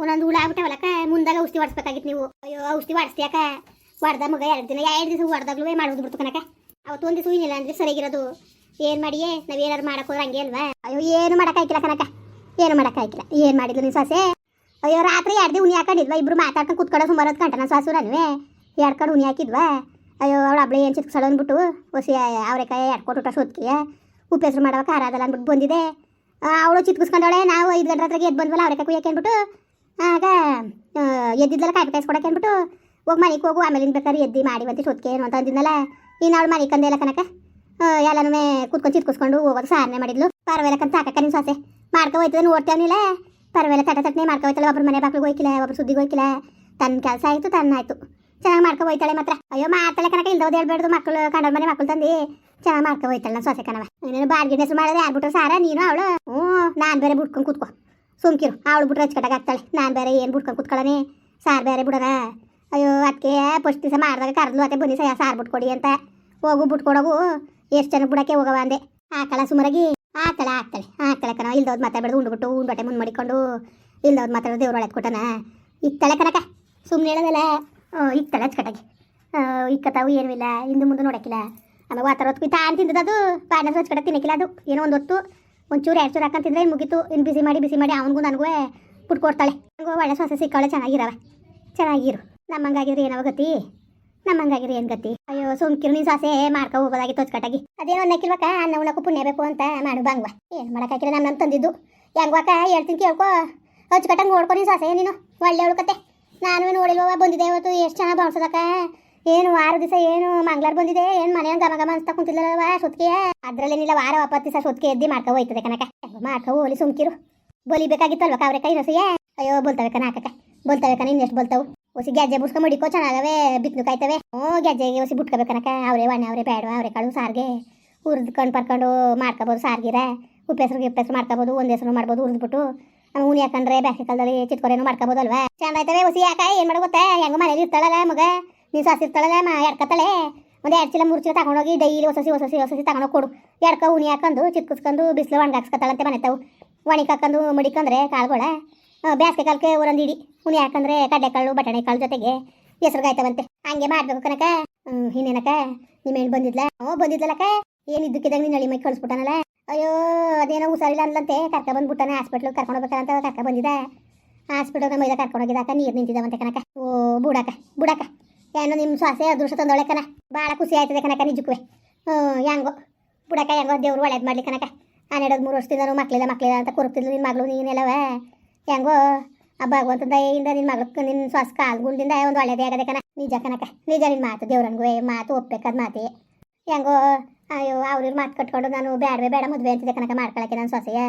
ಒಂದೊಂದು ಹುಳ ಆಗ್ಬಿಟ್ಟವಲ್ಲಕ್ಕ, ಮುಂದಾಗ ಔಷಧಿ ಹೊಡ್ಸ್ಬೇಕಾಗಿತ್ತು ನೀವು. ಅಯ್ಯೋ, ಔಷಧಿ ಹೊಡ್ಸ್ತಿಯಾಕ ಹೊಡ್ದ ಮಗ ಎರಡು ದಿನ, ಎರಡು ದಿವಸ ಹೊಡ್ದಾಗ್ಲೂ ಮಾಡೋದು ಬಿಡ್ತು ಕನಕ ಅವತ್ತು ಒಂದು ದಿವಸ ಏನಿಲ್ಲ ಅಂದ್ರೆ ಸರಿಗಿರೋದು. ಏನು ಮಾಡಿಯೇ, ನಾವು ಏನಾರು ಮಾಡಕ್ ಹೋದ್ರೆ ಹಂಗೆ ಅಲ್ವಾ? ಅಯ್ಯೋ, ಏನು ಮಾಡೋಕ್ಕಾಯ್ಕಿಲ್ಲ ಕನಕ ಏನು ಮಾಡೋಕ್ಕಾಯ್ಕಿಲ್ಲ. ಏನು ಮಾಡಿದ್ಲು ನೀನು ಸಾಸೆ? ಅಯ್ಯೋ, ರಾತ್ರಿ ಎರಡು ಉನಿ ಹಾಕೊಂಡಿದ್ವಾ? ಇಬ್ರು ಮಾತಾಡ್ಕೊಂಡು ಕುತ್ಕೊಳ್ಳೋ ಸುಮಾರು ಹೊತ್ತು ಗಂಟೆ ಸಾಸು ಎರಡು ಕಡೆ ಉನಿ ಹಾಕಿದ್ವಾ? ಅಯ್ಯೋ, ಅವಳು ಅಬ್ಳೆ ಏನು ಚಿತ್ಸಳ ಅಂದ್ಬಿಟ್ಟು ಹೊಸಿ ಅವರೆಕಾಯಿ ಎರಡು ಊಟ ಸೋತ್ಕಿಯ? ಉಪ್ಪೆಸರು ಹೆಸರು ಆರಾದಲ್ಲ ಅಂದ್ಬಿಟ್ಟು ಬಂದಿದೆ. ಅವಳು ಚಿತ್ಕಿಸ್ಕೊಂಡವಳೆ, ನಾವು ಐದು ಗಂಟೆ ಹತ್ರಗೆ ಎದ್ದು ಬಂದ್ವಲ್ಲ, ಅವರೆಕಾಯಿ ಕುಯ್ಯಕ್ಕೆ ಅಂದ್ಬಿಟ್ಟು ಆಗ ಎದ್ದಿದ್ದಲ್ಲ ಕಾಯಿ ಕಾಯಿಸಿ ಕೊಡಕ್ಕೆ ಅಂದ್ಬಿಟ್ಟು, ಹೋಗಿ ಮನೆಗೆ ಹೋಗು, ಆಮೇಲೆ ಇನ್ ಬೇಕಾದ್ರೆ ಎದ್ದಿ ಮಾಡಿ ಬಂದು ಸೊತ್ಕೆ ಏನು ಅಂತ ಅಂದಿದ್ನಲ್ಲ. ಇನ್ನು ಅವಳು ಮನೆ ಕಂದೆಲ್ಲ ಕನಕ ಎಲ್ಲನೂ ಕೂತ್ಕೊಂಡು ಚಿತ್ಕೊಸ್ಕೊಂಡು ಹೋಗೋದು ಸಾರನೆ ಮಾಡಿದ್ಲು. ಪರವಾಗಿಲ್ಲಕ್ಕಂತ ಸಾಕಕ್ಕ ನಿಮ್ಮ ಸೊಸೆ. ಮಾಡ್ಕೊ ಹೋಯ್ತದ ನೋಡ್ತೇವನಿಲ್ಲ ಪರವಾಗಿಲ್ಲ ತಟ ತಟ್ಟನೆ ಮಾಡ್ಕೊ ಹೋಯ್ತಾಳೆ, ಒಬ್ರು ಮನೆ ಬಾಕ್ಲಿಗೆ ಹೋಯ್ಕಿಲ್ಲ, ಒಬ್ರು ಸುದ್ದಿಗೆ ಹೋಯ್ಕಿಲ್ಲ. ತನ್ನ ಕೆಲಸ ಆಯಿತು ತನ್ನ ಆಯಿತು. ಚೆನ್ನಾಗಿ ಮಾಡ್ಕೊ ಹೋಯ್ತಾಳೆ ಮಾತ್ರ. ಅಯ್ಯೋ, ಮಾಡ್ತಾಳೆ ಕನಕ ಇಲ್ದೋದು ಹೇಳ್ಬೇಡ್ದು ಮಕ್ಕಳು ಕಂಡವ್ರ ಮನೆ ಮಕ್ಕಳು ತಂದು. ಚೆನ್ನಾಗಿ ಮಾಡ್ಕೊ ಹೋಯ್ತಾಳೆ ನನ್ನ ಸೊಸೆ ಕನವ ನೀನು ಬಾರ್ಗಿನ ಹೆಸರು ಮಾಡಿದ್ರೆ ಯಾರ್ಬಿಟ್ರೆ ಸಾರ, ನೀನು ಅವಳು. ಹ್ಞೂ, ನಾನು ಬೇರೆ ಬಿಟ್ಕೊಂಡು ಕೂತ್ಕೊ. ಸುಮ್ಕಿರು. ಅವಳು ಬಿಟ್ರೆ ಹಚ್ಕಟಾಗ ಆಗ್ತಾಳೆ ನಾನು ಬೇರೆ ಏನು ಬಿಟ್ಕೊಂಡು ಕೂತ್ಕೊಳ್ಳನೆ ಸಾರು ಬೇರೆ ಬಿಡೋಣ? ಅಯ್ಯೋ ಅದಕ್ಕೆ ಫಸ್ಟ್ ದಿವಸ ಮಾಡಿದಾಗ ಕರೆದ್ಲು. ಅತ್ತೆ ಬನ್ನಿ ಸಹ ಸಾರು ಬಿಟ್ಕೊಡಿ ಅಂತ. ಹೋಗು, ಬಿಟ್ಕೊಡೋಗು. ಎಷ್ಟು ಜನ ಬಿಡಕ್ಕೆ ಹೋಗವ ಅಂದೆ. ಆಕಳ ಸುಮಾರಾಗಿ. ಆಕಳೆ ಆಗ್ತಾಳೆ ಆಕಳ ಕಣ ಇಲ್ದೋದು ಮಾತಾಡ್ಬಿಡ್ದು, ಉಂಡ್ಬಿಟ್ಟು, ಉಂಡೊಟ್ಟೆ ಮುಂದೆ ಮಾಡಿಕೊಂಡು. ಇಲ್ದೋದು ಮಾತಾಡೋದು ದೇವ್ರು ಒಳಗೆ ಕೊಟ್ಟನ. ಇತ್ತಳೆ ಕನಕ ಸುಮ್ಮನೆ ಹೇಳೋದಲ್ಲ. ಇತ್ತಳೆ ಹಚ್ಕಟಾಗಿ ಇಕ್ಕತಾವು ಏನೂ ಇಲ್ಲ. ಹಿಂದೆ ಮುಂದೆ ನೋಡಕ್ಕಿಲ್ಲ. ಆಮೇಲೆ ವಾತಾರ ಹೊತ್ತು ತಾನು ತಿಂದದ್ದು ಅದು. ಹಚ್ಕಡೆ ತಿನ್ನಕ್ಕಿಲ್ಲ ಅದು. ಏನೋ ಒಂದು ಹೊತ್ತು. ಒಂಚೂರು ಎರಡು ಚೂರು ಹಾಕೊಂಡು ತಿಂದ್ರೆ ಇನ್ನು ಮುಗೀತು. ಇನ್ನು ಬಿಸಿ ಮಾಡಿ ಬಿಸಿ ಮಾಡಿ ಅವನಿಗೂ ನನಗೂ ಕೊಡ್ತಾಳೆ. ನನಗೂ ಒಳ್ಳೆ ಸೊಸೆ ಸಿಕ್ಕಾಳೆ, ಚೆನ್ನಾಗಿರವ. ಚೆನ್ನಾಗಿರು. ನಮ್ಮಂಗಾಗಿದ್ರೆ ಏನವ ಗತಿ? ನಮ್ಮಂಗಾಗಿದ್ರೆ ಏನು ಗತಿ? ಅಯ್ಯೋ, ಸುಮ್ಕಿರು ನೀನು ಸಾಸೆ ಮಾಡ್ಕೊ ಹೋಗೋದಾಗಿ ತೋಚ್ಕಟ್ಟಾಗಿ ಅದೇನೋ ಅನ್ನಕ್ಕಿಲ್ವಕ್ಕ? ಅನ್ನ ಉಣ್ಣಕ್ಕೂ ಪುಣ್ಯ ಬೇಕು ಅಂತ ಮಾಡು ಬಂಗ್ವ. ಏನು ಮಾಡೋಕ್ಕಾಗಿಲ್ಲ ನಮ್ಮ ನಮ್ಮ ತಂದಿದ್ದು. ಹೆಂಗ್ವಾಕ ಹೇಳ್ತೀನಿ ಕೇಳ್ಕೋ. ಹಚ್ಕಟ್ಟಂಗೆ ನೋಡ್ಕೊ ನೀನು ಸಾಸೆ ನೀನು. ಒಳ್ಳೆ ಉಳ್ಕತ್ತೆ. ನಾನು ನೋಡಿಲ್ವ ಬಂದಿದ್ದೆ ಇವತ್ತು. ಎಷ್ಟು ಚೆನ್ನಾಗಿ ಬಾಳ್ಸೋದಕ್ಕ ಏನು ವಾರ ದಿವಸ ಏನು ಮಂಗ್ಳಾರ್ ಬಂದಿದೆ, ಏನು ಮನೆ ಗಮ ಗಮ ಅನ್ಸ್ತಾ ಕುಂತಿಲ್ಲವ ಸೊತ್ಕೆ ಅದ್ರಲ್ಲೇನಿಲ್ಲ ವಾರ ಒಪ್ಪತ್ತು ದಿವಸ ಸೊತ್ಕೆ ಎದ್ದಿ ಮಾಡ್ಕೋ ಹೋಯ್ತದೆ ಕನಕ ಮಾಡ್ಕೋ ಹೋಲಿ ಸುಮ್ಕಿರು. ಅಲ್ವಾ ಕಾವ್ರೆ ಕೈ ರಸಿಯೇ ಅಯ್ಯೋ, ಬೋಲ್ತವೆ ಕನ ಹಾಕಕ್ಕ ಬೋಲ್ತವೆ ಕನ ಇನ್ನೆಷ್ಟು ಬೋಲ್ತಾವು? ಹೊಸಿ ಗೆಜ್ಜೆ ಬುಡ್ಸ್ಕೊಂಡ್ ಮಡಿಕೋ, ಚೆನ್ನಾಗವೆ, ಬಿತ್ನು ಕಾಯ್ತವೆ. ಹ್ಞೂ ಗೆಜ್ಜೆಗೆ ಹೊಸಿ ಬಿಟ್ಕೋಬೇಕನಕ ಅವರೇ ಒಣ, ಅವರೇ ಬೇಡ ಅವರೇ ಕಾಳು ಸಾರಿಗೆ. ಹುರಿದ್ಕೊಂಡು ಪರ್ಕೊಂಡು ಮಾಡ್ಕೋಬೋದು ಸಾರ್ಗಿರ. ಉಪ್ಪೆಸರು ಗಿಪ್ಪೆಸ್ರು ಮಾಡ್ಕೋಬೋದು, ಒಂದು ಹೆಸರು ಮಾಡ್ಬೋದು ಹುರಿದ್ಬಿಟ್ಟು. ಉನಿ ಯಾಕಂದ್ರೆ ಬ್ಯಾಸಿಗೆ ಕಾಲದಲ್ಲಿ ಚಿತ್ಕೊರೇನು ಮಾಡ್ಕೋಬೋದಲ್ವಾ? ಚಂದ ಆಯ್ತವೆ ಹೊಸಿ ಯಾಕ? ಏನು ಮಾಡೋ ಗೊತ್ತೆ? ಹೆಂಗ ಮನೇಲಿ ಇರ್ತಾಳಲ್ಲ ಮಗ. ನೀನು ಸಾಸಿ ಮಾ ಎಡ್ಕತ್ತಾಳೆ? ಒಂದು ಎರಡು ಚೀಲ ಮೂರು ಚೀಲ ತಗೊಂಡೋಗಿ ಡೈಲಿ ಹೊಸಸಿ ಹೊಸಸಿ ಹೊಸಸಿ ತಗೊಂಡೋಗಿ ಕೊಡು. ಎಡ್ಕ ಉನಿ ಹಾಕೊಂಡು ಚಿತ್ಕಿಸ್ಕೊಂಡು ಬಿಸಿಲು ಒಣಗಾಕ್ಸ್ಕತ್ತಾಳಂತೆ ಮನೆ ತಾವು. ಒಣಗಿ ಹಾಕೊಂಡು ಮಡಿಕಂದ್ರೆ ಕಾಳುಗಳ ಬೇಸಿಗೆ ಕಾಲಕ್ಕೆ ಒಂದೊಂದು ಇಡಿ. ಉನಿ ಹಾಕಂದ್ರೆ ಕಡ್ಲೆಕಾಳು ಬಟಾಣಿ ಕಾಳು ಜೊತೆಗೆ ಹೆಸರು ಕಾಯ್ತಾವಂತೆ. ಹಂಗೆ ಮಾಡ್ಬೇಕು ಕನಕ. ಹ್ಮ್, ಇನ್ನೇನಕ್ಕ? ನಿಮ್ಮ ಹೆಣ್ಣು ಬಂದಿದ್ಲ? ಓ ಬಂದಿದ್ಲಕ್ಕ ಏನು ಇದ್ದಕ್ಕಿದ್ದಾಗ ನೀನು ನಳಿ ಮೈ ಕಳಿಸ್ಬಿಟ್ಟಾನಲ್ಲ? ಅಯ್ಯೋ ಅದೇನೋ ಹುಷಾರಿಲ್ಲ ಅಂದ್ಲಂತೆ. ಕರ್ಕ ಬಂದ್ಬಿಟ್ಟಾನೆ ಹಾಸ್ಪಿಟ್ಲಿಗೆ ಕರ್ಕೊಂಡು ಹೋಗ್ಬೇಕಂತ ಕರ್ಕ ಬಂದಿದ್ದ. ಹಾಸ್ಪಿಟಲ್ ಮೈದ ಕರ್ಕೊಂಡು ಹೋಗಿದ್ದಾಕ ನೀರು ನಿಂತಿದ್ದಾವಂತೆ ಕನಕ. ಓ ಬುಡಕ ಬುಡಕ. ಏನೋ ನಿಮ್ಮ ಶ್ವಾಸೆ ಅದೃಷ್ಟ ತಂದೊಳೆ ಕನ ಭಾಳ ಖುಷಿ ಆಯ್ತದೆ ಕನಕ ನಿಜಕ್ಕೂ ಹೆಂಗೋ. ಬುಡಕ ಹೆಂಗೋ ದೇವ್ರು ಒಳ್ಳೇದು ಮಾಡ್ಲಿ ಕನಕ ಹನ್ನೆರಡು ಮೂರು ವರ್ಷದಿಂದ ಮಕ್ಳಿಲ್ಲ ಮಕ್ಳಿಲ್ಲ ಅಂತ ಕೊರಕ್ತಿದ್ಲು ನಿನ್ನ ಮಗಳು, ನೀನೆಲ್ಲವ? ಹೆಂಗೋ, ಆ ಭಗವಂತ ದಯಿಂದ ನಿನ್ನ ಮಗಳು ನಿನ್ನ ಶ್ವಾಸ ಕಾಲ್ಗುಂಡಿಂದ ಒಂದು ಒಳ್ಳೇದೇ ಆಗದೆ ಕನ ನಿಜ ಕನಕ ನಿಜ ನಿನ್ನ ಮಾತು ದೇವ್ರನ್ಗೂ ಮಾತು ಒಪ್ಪಬೇಕಾದ ಮಾತೇ. ಹೆಂಗೋ, ಅಯ್ಯೋ, ಅವ್ರಿವ್ರು ಮಾತು ಕಟ್ಕೊಂಡು ನಾನು ಬೇಡವೇ ಬೇಡ ಮದುವೆ ಅಂತಿದ್ದೆ ಕನಕ ಮಾಡ್ಕೊಳಕ್ಕೆ ನನ್ನ ಸೊಸೆಯ.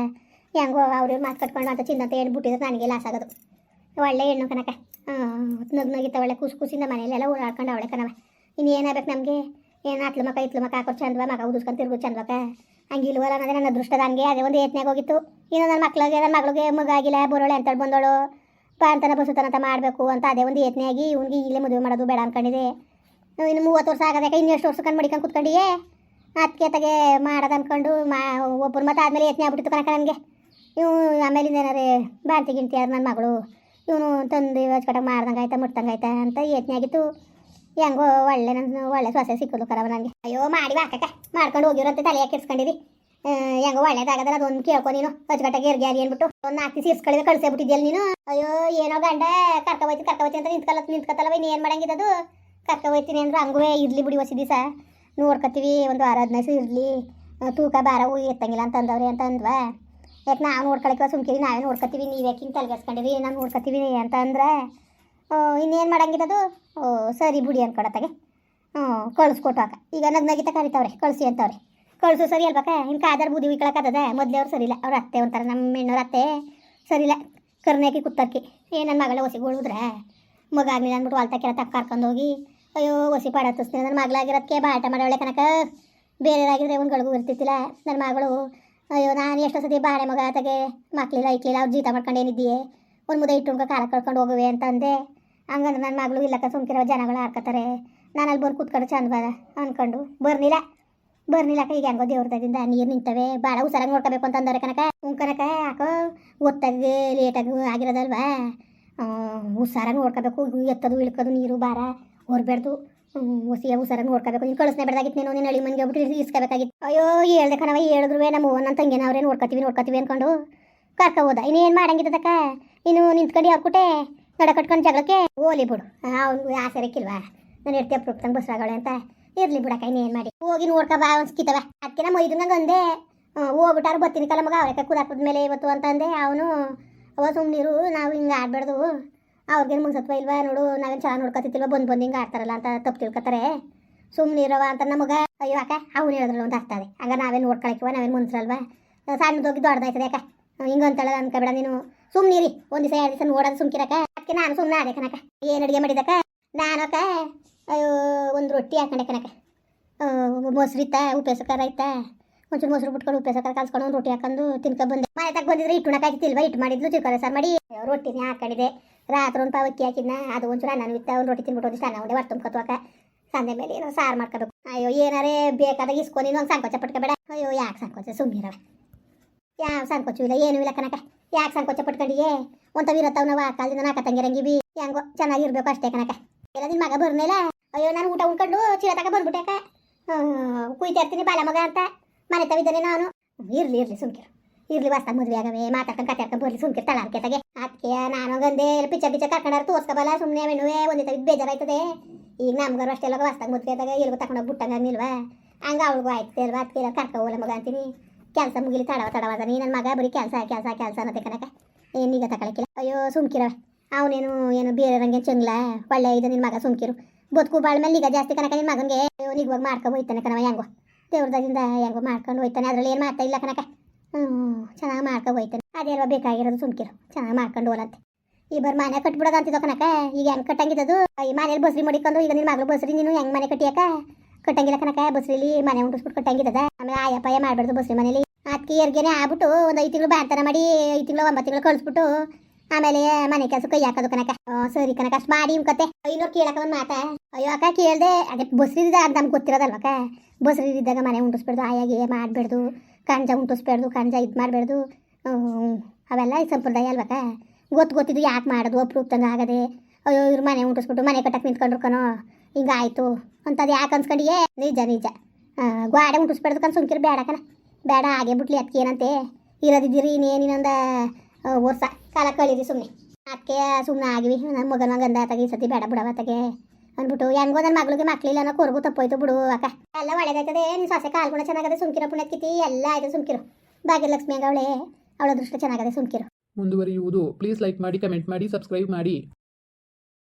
ಹೆಂಗೋ, ಅವ್ರಿವ್ರು ಮಾತು ಕಟ್ಕೊಂಡು ಅಂತ ಚಿನ್ನಂತ ಹೇಳ್ಬಿಟ್ಟಿದ್ರೆ ನನಗೆ ಲಾಸ್ ಆಗೋದು. ಒಳ್ಳೆ ಹೆಣ್ಣು ಕನಕ ನಗ್ ನಗಿತ ಒಳ್ಳೆ ಖುಷಿ ಖುಷಿಯಿಂದ ಮನೆಯಲ್ಲೆಲ್ಲ ಓಡಾಡ್ಕೊಂಡು ಅವಳೆ ಕಣವ ಇನ್ನು ಏನಾಗಬೇಕು ನಮಗೆ? ಏನು ಹತ್ಲು ಮಕ್ಕ ಇತ್ಲು ಮಕ್ಕ ಹಾಕೋ ಚಂದ್ವ, ಮಗ ಉದಿಸ್ಕೊಂಡು ತಿರ್ಗು ಚಂದವಕ ಹಂಗೆ ಇಲ್ವಲ್ಲ ಅನ್ನೋದೇ ನನ್ನ ಅದೃಷ್ಟದ ಹಂಗೆ ಅದೇ ಒಂದು ಏತ್ನಾಗ ಹೋಗಿತ್ತು. ಇನ್ನು ನನ್ನ ಮಕ್ಳಿಗೆ, ನನ್ನ ಮಗಳಿಗೆ ಮಗ ಆಗಿಲ್ಲ, ಬರೋಳೆ ಅಂತೇಳಿ ಬಂದೋಳು. ಪಾಂತನ ಅಂತನ ಅಂತ ಮಾಡಬೇಕು ಅಂತ ಅದೇ ಒಂದು ಏತ್ನಾಗಿ ಆಗಿ ಇವ್ನಿಗೆ ಇಲ್ಲೇ ಮದುವೆ ಮಾಡೋದು ಬೇಡ ಅನ್ಕೊಂಡಿದೆ. ಇನ್ನು ಮೂವತ್ತು ವರ್ಷ ಆಗೋದಕ್ಕೆ ಇನ್ನು ಎಷ್ಟು ವರ್ಷ ಕಂಡು ಮಡಿಕೊಂಡು ಕುತ್ಕೊಂಡಿಯೇ? ಅದಕ್ಕೆ ತಗೆ ಮಾಡೋದು ಅಂದ್ಕೊಂಡು ಮಾ ಒಬ್ಬರು ಮತ್ತೆ ಆದಮೇಲೆ ಯತ್ನ ಆಗ್ಬಿಟ್ಟಿತ್ತು ಕನಕ ನನಗೆ. ಇವು ಆಮೇಲಿಂದ ಏನಾರೇ ಬಾಣ್ತಿ ಗಿಣ್ತಿ ಯಾರು ನನ್ನ ಮಗಳು ಇವನು ತಂದು ಹಚ್ಕಟಾಗ ಮಾಡ್ದಂಗೆ ಆಯ್ತಾ, ಮುಟ್ದಂಗೆ ಆಯ್ತಾ ಅಂತ ಯತ್ನೆ ಆಗಿತ್ತು. ಹೆಂಗೋ ಒಳ್ಳೆ ನನ್ನ ಒಳ್ಳೆ ಸೊಸೆ ಸಿಕ್ಕೋದು ಕರವ ನನಗೆ ಅಯ್ಯೋ, ಮಾಡಿ ಹಾಕಕ್ಕ ಮಾಡ್ಕೊಂಡು ಹೋಗಿರೋಂತೆ ತಲೆ ಕೆಡ್ಸ್ಕೊಂಡಿದ್ವಿ ಹೆಂಗೋ ಒಳ್ಳೇದಾಗದಲ್ಲ, ಅದೊಂದು ಕೇಳ್ಕೊ ನೀನು. ಹಚ್ಕಟ್ಟಾಗ ಎರ್ಗಿ ಅಂದ್ಬಿಟ್ಟು. ಒಂದು ನಾಲ್ಕು ಸೀರ್ಸ್ಗಳಿವೆ ಕಳ್ಸೇಬಿಟ್ಟಿದ್ಯಲ್ಲ ನೀನು. ಅಯ್ಯೋ, ಏನೋ ಗಂಡ ಕರ್ಕ ಹೋಯ್ತು ಕರ್ಕ ಹೋಯ್ತು ಅಂತ ನಿಂತ್ಕಲ್ಲ ನಿಂತ್ಕತ್ತಲ್ಲ ಇನ್ನು ಏನು ಮಾಡಂಗಿದ್ದದು ಕರ್ಕ ಹೋಯ್ತೀನಿ ಅಂದ್ರೆ ಹಂಗೂ ಇರ್ಲಿ ಬಿಡಿ ಹೊಸಿ ದಿವಸ. ನೋಡ್ಕೊತೀವಿ ಒಂದು ವಾರ ಹದಿನೈದು ಇರಲಿ. ತೂಕ ಭಾರವು ಎತ್ತಂಗಿಲ್ಲ ಅಂತ ಅಂದವ್ರಿ ಅಂತ ಅಂದ್ವಾ ಯಾಕೆ ನಾವು ನೋಡ್ಕೊಳಕ್ಕೆ ಸುಮ್ಕಿರಿ, ನಾವೇ ನೋಡ್ಕೊತೀವಿ, ನೀವು ಯಾಕಿಂತ ತಲೆಗೆಸ್ಕೊಂಡಿರಿ ನಾವು ನೋಡ್ಕೊತೀವಿ ಅಂತ ಅಂದ್ರೆ ಇನ್ನೇನು ಓ, ಸರಿ ಬಿಡಿ ಅನ್ಕೊಡತ್ತಾಗೆ ಹ್ಞೂ ಕಳಿಸ್ಕೊಟ್ಟಾಕ ಈಗ ನಗ್ ನಗಿತ ಕರಿತಾವ್ರೆ, ಕಳಿಸಿ ಅಂತವ್ರೆ. ಕಳಿಸು ಸರಿ ಅಲ್ಬೇಕ ಇನ್ನು ಕಾದರ್ ಬುದ್ಧಿ ಉಯ್ಕೊಳಕ್ಕದ ಮೊದಲೇ ಅವ್ರು ಸರಿಯಿಲ್ಲ ಅವ್ರ ಅತ್ತೆ ಒಂಥರ ನಮ್ಮ ಹೆಣ್ಣವ್ರ ಅತ್ತೆ ಸರಿಯಿಲ್ಲ ಕರ್ನಾಕಿ ಕುತ್ತಕ್ಕಿ ಏ ನನ್ನ ಮಗಳ ಹೊಸಿಗೆ ಉಳಿದ್ರೆ ಮಗ ಆಗಲಿಲ್ಲ ಅಂದ್ಬಿಟ್ಟು ವಾಲ್ತ ಕೆಲ ತಕ್ಕ ಕರ್ಕೊಂಡು ಹೋಗಿ, ಅಯ್ಯೋ ಹೊಸಿ ಪಾಡ ಹತ್ತಿಸ್ತೀನಿ ನನ್ನ ಮಗಳಾಗಿರೋದಕ್ಕೆ ಬಾಟ ಮಾಡೋಳೆ ಕನಕ ಬೇರೆಯವರಾಗಿದ್ರೆ ಒಂದು ಗಳಿಗೂ ಇರ್ತಿತ್ತಿಲ್ಲ. ನನ್ನ ಮಗಳು ಅಯ್ಯೋ, ನಾನು ಎಷ್ಟೋ ಸತಿ ಬಾಳೆ ಮಗ ಆತಗೆ ಮಕ್ಳಿಲ್ಲ ಇಕ್ಲಿಲ್ಲ ಅವ್ರು ಜೀತ ಮಾಡ್ಕೊಂಡು ಏನಿದ್ದೀಯೆ? ಒಂದು ಮುದ್ದೆ ಇಟ್ಟು ಕಾಲ ಕಳ್ಕೊಂಡು ಹೋಗುವೆ ಅಂತಂದೆ. ಹಂಗಂದ್ರೆ ನನ್ನ ಮಗಳು ಇಲ್ಲಕ್ಕ ಸುಮ್ಕಿರೋ ಜನಗಳು ಹಾಡ್ಕೊತಾರೆ ನಾನು ಅಲ್ಲಿ ಬಂದು ಕೂತ್ಕೊಂಡು ಚಂದ ಬರ ಅನ್ಕೊಂಡು ಬರ್ನಿಲ್ಲ ಬರ್ನಿಲ್ಲಕ್ಕ ಈಗ ಹೆಂಗೋ ದೇವ್ರದಿಂದ ನೀರು ನಿಂತವೆ. ಭಾಳ ಹುಷಾರಾಗಿ ನೋಡ್ಕೋಬೇಕು ಅಂತಂದರೆ ಕನಕ. ಹ್ಞೂ ಕನಕ, ಯಾಕೋ ಒತ್ತಾಗಿ ಲೇಟಾಗಿ ಆಗಿರೋದಲ್ವಾ? ಹುಷಾರಾಗಿ ನೋಡ್ಕೋಬೇಕು, ಎತ್ತದು, ಇಳ್ಕೋದು ನೀರು ಬಾರ ಹೊರಬೇಡ್ದು ಹುಸಿಯ ಹುಷಾರಾಗಿ ನೋಡ್ಕೋಬೇಕು. ನೀನು ಕಳಿಸ್ನೇ ಬೇಡಾಗಿತ್ತು ನೀನು ನಿನ್ನ ಹಳಿ ಮನೆಗೆ ಹೋಗ್ಬಿಟ್ಟು ಇಸ್ಕೋಬೇಕಾಗಿತ್ತು ಅಯ್ಯೋ ಹೇಳ್ದೆ ಕಣವ ಹೇಳಿದ್ರು ನಮ್ಮ ನನ್ನ ತಂಗಿನ ಅವ್ರೇನು ನೋಡ್ಕೊತೀವಿ ನೋಡ್ಕೊತೀವಿ ಅಂದ್ಕೊಂಡು ಕರ್ಕೊ ಹೋದ. ಇನ್ನೇನು ಮಾಡಂಗಿದ್ದಕ್ಕ ಇನ್ನು ನಿಂತ್ಕೊಂಡು ಹಾಕ್ಬಿಟ್ಟೆ ನಡ ಕಟ್ಕೊಂಡು ಜಗಳಕ್ಕೆ? ಓಲಿ ಬಿಡು. ಅವ್ನು ಆಸೆ ಇರಕ್ಕಿಲ್ವಾ? ನಾನು ಇರ್ತೀಯ ಪ್ರೂಪ್ತಂಗೆ ಬಸ್ರಾಗಳೆ ಅಂತ. ಇರ್ಲಿ ಬಿಡಕ್ಕ ಇನ್ನೇನು ಮಾಡಿ. ಹೋಗಿ ನೋಡ್ಕೊ ಬಾ ಅನ್ಸ್ಕಿತವ ಅದಕ್ಕೆ ನಮ್ಮ ಮೈದಂಗೆ ಅಂದೆ ಹೋಗ್ಬಿಟ್ಟಾರು ಬರ್ತೀನಿ ಕಲ ಮಗ ಅವರೇ ಕುದಾಕದ ಮೇಲೆ ಇವತ್ತು ಅಂತಂದೆ ಅವನು, ಅವ ಸುಮ್ಮನಿರು ನಾವು ಹಿಂಗೆ ಆಡ್ಬಾರ್ದು. ಅವ್ರಿಗೇನು ಮುನ್ಸತ್ವ ಇಲ್ವಾ? ನೋಡು, ನಾವೇನು ಚೆನ್ನಾಗಿ ನೋಡ್ಕೊತಿಲ್ವ ಬಂದು ಬಂದು ಹಿಂಗೆ ಆಡ್ತಾರಲ್ಲ ಅಂತ ತಪ್ಪು ತಿಳ್ಕೊತಾರೆ. ಸುಮ್ಮನಿರವ ಅಂತ ನಮಗೆ ಅಯ್ಯೋ ಅಕ್ಕ ಅವ್ನು ಹೇಳಿದ್ರು ಅರ್ಥ ಅದೇ ಹಂಗ ನಾವೇನು ನೋಡ್ಕೊಳಕ್ಕಿವ? ನಾವೇನು ಮುನ್ಸಲ್ವಾ? ಸಣ್ಣದೋಗಿ ದೊಡ್ಡದಾಯ್ತದೆ ಅಕ್ಕ ಹಿಂಗೆ ಅಂತಳ ಅನ್ಕೋಬೇಡ ನೀನು. ಸುಮ್ಮನಿರಿ ಒಂದು ದಿವಸ, ಎರಡು ದಿವಸ ನೋಡೋದು ಸುಮ್ಕಿರಕ್ಕ. ಅದಕ್ಕೆ ನಾನು ಸುಮ್ಮನೆ ಅದೇ ಕನಕ ಏನು ಅಡುಗೆ ಮಾಡಿದಕ್ಕ? ನಾನು ಅಕ್ಕ ಅಯ್ಯೋ, ಒಂದು ರೊಟ್ಟಿ ಹಾಕೊಂಡೆ ಕನಕ ಮೊಸರು ಇತ್ತ ಉಪ್ಪೇಸಕಾರ ಇತ್ತ. ಒಂಚೂರು ಮೊಸರು ಬಿಟ್ಕೊಂಡು ಉಪ್ಪೇಸಕಾರ ಕಲ್ಸ್ಕೊಂಡು ಒಂದು ರೊಟ್ಟಿ ಹಾಕೊಂಡು ತಿನ್ಕೊಂಡು ಬಂದೆ. ಮನೆ ತಗ ಬಂದಿದ್ರೆ ಇಟ್ಟು ಉಣಕಾಯ್ತಿಲ್ವಾ ಇಟ್ಟು ಮಾಡಿದ್ಲು ಚಿಕ್ಕರೆ ಸರ್ ಮಾಡಿ. ರೊಟ್ಟಿನೇ ಹಾಕೊಂಡಿದ್ದೆ. ರಾತ್ರಿ ಒಂದು ಪಾವಕ್ಕಿ ಹಾಕಿದ್ನ, ಅದು ಒಂಚೂರು ನಾನು ಇತ್ತ ಒಂದು ರೊಟ್ಟಿ ತಿನ್ಬಿಟ್ಟು ಒಂದಿಷ್ಟು ಅನ್ನ ಉಂಡೆ ಹೊರ್ತು ತುಂಬ್ಕೊತ್ವಾಕ ಸಂಜೆ ಮೇಲೆ ಏನೋ ಸಾರು ಮಾಡ್ಕೋಬೇಕು ಅಯ್ಯೋ, ಏನಾರೇ ಬೇಕಾದಾಗ ಇಸ್ಕೊ, ನೀನು ಹಂಗೆ ಸಂಕೋಚ ಪಟ್ಕೋಬೇಡ. ಅಯ್ಯೋ, ಯಾಕೆ ಸಂಕೋಚ ಸುಮ್ಮನಿರವ ಯಾವ ಸಂಕೋಚ ಇಲ್ಲ, ಏನೂ ಇಲ್ಲ ಕನಕ ಯಾಕೆ ಸಂಕೋಚ ಪಟ್ಕೊಂಡಿಯೇ? ಒಂಥವ್ ಇರತ್ತವ ಕಾಲದಿಂದ ನಾಕ ತಂಗಿರಂಗಿ ಬಿ. ಹೆಂಗೋ ಚೆನ್ನಾಗಿರ್ಬೇಕು ಅಷ್ಟೇ ಕನಕ ಎಲ್ಲ ನಿನ್ನ ಮಗ ಬರ್ನೇಲ? ಅಯ್ಯೋ, ನಾನು ಊಟ ಉಣ್ಕೊಂಡು ಚೀಲ ತಗ ಬಂದ್ಬಿಟ್ಟೆಕ ಕುಯ್ತಾ ಇರ್ತೀನಿ ಬಾಲ ಮಗ ಅಂತ. ಮನೆ ತವಿದ್ದಾನೆ ನಾನು. ಇರ್ಲಿ ಇರ್ಲಿ, ಸುಮ್ಕಿರು. ಇರ್ಲಿ ವಾಸ್ತಾಗ ಮದುವೆ ಆಗವೆ, ಮಾತಾಡ್ಕೊಂಡು ಕತ್ತಾಡ್ಕೊಂಡು ಬರ್ಲಿ, ಸುಮ್ಕಿರು ತಳಾರ್ಕೆ ತಗೆ ಅದಕ್ಕೆ ನಾನು ಗಂದೆ ಪಿಚ್ಚ ಪಿಚ್ಚ ಕರ್ಕೊಂಡಾರ ತೋರ್ಸ್ಕೊಬಲ್ಲ ಸುಮ್ಮನೆ ಮೆಣುವೆ ಒಂದೇ ತಗ ಬೇಜಾರಾಯ್ತದೆ. ಈಗ ನಮ್ಗಾರು ಅಷ್ಟೆಲ್ಲ ವಾಸ್ತಾಗ ಮದುವೆ ಆದಾಗ ಎಲ್ಗೂ ತಗೊಂಡೋಗಿ ಬಿಟ್ಟಂಗ ನಿಲ್ವಾ ಹಂಗ ಅವಳಿಗೂ ಆಯ್ತು ಅಲ್ವಾ? ಅದಕ್ಕೆ ಕರ್ಕ ಹೋಗಲ್ಲ ಮಗ ಅಂತೀನಿ. ಕೆಲಸ ಮುಗಿಲಿ, ತಡವ ತಡವಾದ ನೀ ನನ್ನ ಮಗ ಬರೀ ಕೆಲಸ ಕೆಲಸ ಕೆಲಸ ಅನ್ನತ್ತೆ ಕನಕ ಏನೀಗ ತಗೊಳಕಿಲ್ಲ ಅಯ್ಯೋ ಸುಮ್ಕಿರ ಅವನೇನು, ಏನು ಬೇರೆ ರಂಗೆ ಚಂಗ್ಲ? ಒಳ್ಳೆ ಇದು ನಿನ್ನ ಮಗ ಸುಮ್ಕಿರು. ಬದುಕು ಬಾಳ ಮೇಲೆ ಈಗ ಜಾಸ್ತಿ ಕನಕ ನಿನ್ನ ಮಗನಿಗೆ. ನಿಗ್ವಾಗ ಮಾಡ್ಕೊಂಡು ಹೋಯ್ತಾನೆ ಕಣವ ಹೆಂಗೋ. ದೇವ್ರದಿಂದ ಹೆಂಗೋ ಮಾಡ್ಕೊಂಡು ಹೋಯ್ತಾನೆ. ಅದರಲ್ಲಿ ಏನು ಮಾಡ್ತಾ ಇಲ್ಲ ಕನಕ ಚೆನ್ನಾಗಿ ಮಾಡ್ಕೊಂಡು ಹೋಯ್ತಾನೆ ಅದೇಲ್ವ ಬೇಕಾಗಿರೋದು ಸುಮ್ಕಿರು. ಚೆನ್ನಾಗಿ ಮಾಡ್ಕೊಂಡು ಹೋಲಂತೆ ಈ ಬರ್ ಮನೆ ಕಟ್ಬಿಡೋದು ಅಂತಿದ್ದೋ ಕನಕ ಈಗ ಹೆಂಗೆ ಕಟ್ಟಂಗಿದ್ದದು? ಈ ಮನೇಲಿ ಬಸ್ರಿ ಮಡಿಕೊಂಡು, ಈಗ ನಿನ್ನ ಮಗಳು ಬಸ್ರಿ, ನೀನು ಹೆಂಗೆ ಮನೆ ಕಟ್ಟಿಯಕ ಕಟ್ಟಂಗಿಲ್ಲ ಕನಕ ಬಸ್ರಿಲಿ ಮನೆ ಉಂಟಿಸ್ಬಿಟ್ಟು ಕಟ್ಟಂಗಿದ್ದದ. ಆಮೇಲೆ ಆಯಪ್ಪಾಯ ಮಾಡಬಾರ್ದು ಬಸ್ರಿ ಮನೇಲಿ. ಅದಕ್ಕೆ ಎರ್ಗೆನೆ ಆಗ್ಬಿಟ್ಟು ಒಂದು ಐದು ತಿಂಗಳು ಬ್ಯಾಂತನ ಮಾಡಿ, ಐದು ತಿಂಗಳು, ಒಂಬತ್ತು ತಿಂಗಳು ಕಳಿಸ್ಬಿಟ್ಟು ಆಮೇಲೆ ಮನೆ ಕೆಲಸ ಕೈ ಹಾಕೋದು ಕನಕ ಸರಿ ಕನಕ ಅಷ್ಟು ಮಾಡಿ ಕತೆ. ಐನೂರು ಕೇಳಕ ಒಂದು ಮಾತಾ. ಅಯ್ಯೋ, ಅಕ್ಕ ಕೇಳ್ದೆ, ಅದೇ ಬಸ್ರಿದ ಅಂತ ನಮ್ಗೆ ಗೊತ್ತಿರೋದಲ್ವಕ್ಕ. ಬಸ್ರಿದ್ದಾಗ ಮನೆ ಉಂಟಿಸ್ಬಾರ್ದು ಆಯಾಗೆ ಮಾಡಬೇಡ್ದು ಕಾಂಜ ಉಂಟಿಸ್ಬಾರ್ದು, ಕಾಂಜ ಇದು ಮಾಡಬೇಡ್ದು ಅವೆಲ್ಲ ಈ ಸಂಪ್ರದಾಯ ಅಲ್ವಕ್ಕ ಗೊತ್ತು ಗೊತ್ತಿದ್ದು ಯಾಕೆ ಮಾಡೋದು ಅಪ್ರೂಪ್ ಆಗದೆ ಅಯ್ಯೋ ಇವ್ರು ಮನೆ ಉಂಟಿಸ್ಬಿಟ್ಟು ಮನೆ ಕಟ್ಟಕ್ಕೆ ನಿಂತ್ಕೊಂಡ್ರು ಕಣೋ ಹಿಂಗಾಯ್ತು ಅಂತದು ಯಾಕೆ ಅನ್ಸ್ಕೊಂಡಿಯೇ? ನಿಜ ನಿಜ. ಗ್ವಾಡೆ ಉಂಟಿಸ್ಬಾರ್ದು ಕಣ್ ಸುಮ್ಕಿರು ಬೇಡ ಕಣ. ಬೇಡ, ಹಾಗೆ ಬಿಟ್ಲಿ ಅದಕ್ಕೆ ಏನಂತೆ? ಇರೋದಿದ್ದೀರಿ ಇನ್ನೇನು ಇನ್ನೊಂದು ವರ್ಷ. ಕಾಲ ಕಳೀರಿ ಸುಮ್ಮನೆ ಅದಕ್ಕೆ ಸುಮ್ಮನೆ ಆಗಿವಿ. ನನ್ನ ಮಗನ ಗಂಧ ಈ ಸತಿ ಬೇಡ ಬಿಡವ ತಗೆ ಅಂದ್ಬಿಟ್ಟು ಹೆಂಗೋ ನನ್ನ ಮಗಳಿಗೆ ಮಕ್ಳಿಲ್ಲ ಅನ್ನೋ ಕೊರಗು ತಪ್ಪೋಯ್ತು ಬಿಡು ಅಕ್ಕ. ಎಲ್ಲ ಒಳ್ಳೇದಾಯ್ತದೆ, ನೀನು ಸೊಸೆ ಕಾಲ್ ಕೂಡ ಚೆನ್ನಾಗದೆ ಸುಮ್ಕಿರೋ ಪುಣ್ಯಕಿತಿ ಎಲ್ಲ ಆಯ್ತು ಸುಮ್ಕಿರು. ಭಾಗ್ಯಲಕ್ಷ್ಮಿ ಅವಳೆ ಅವಳ ದೃಷ್ಟ ಚೆನ್ನಾಗದೆ ಸುಮ್ಕಿರು. ಮುಂದುವರಿಯುವುದು ಪ್ಲೀಸ್ ಲೈಕ್ ಮಾಡಿ ಕಮೆಂಟ್ ಮಾಡಿ ಸಬ್ಸ್ಕ್ರೈಬ್ ಮಾಡಿ.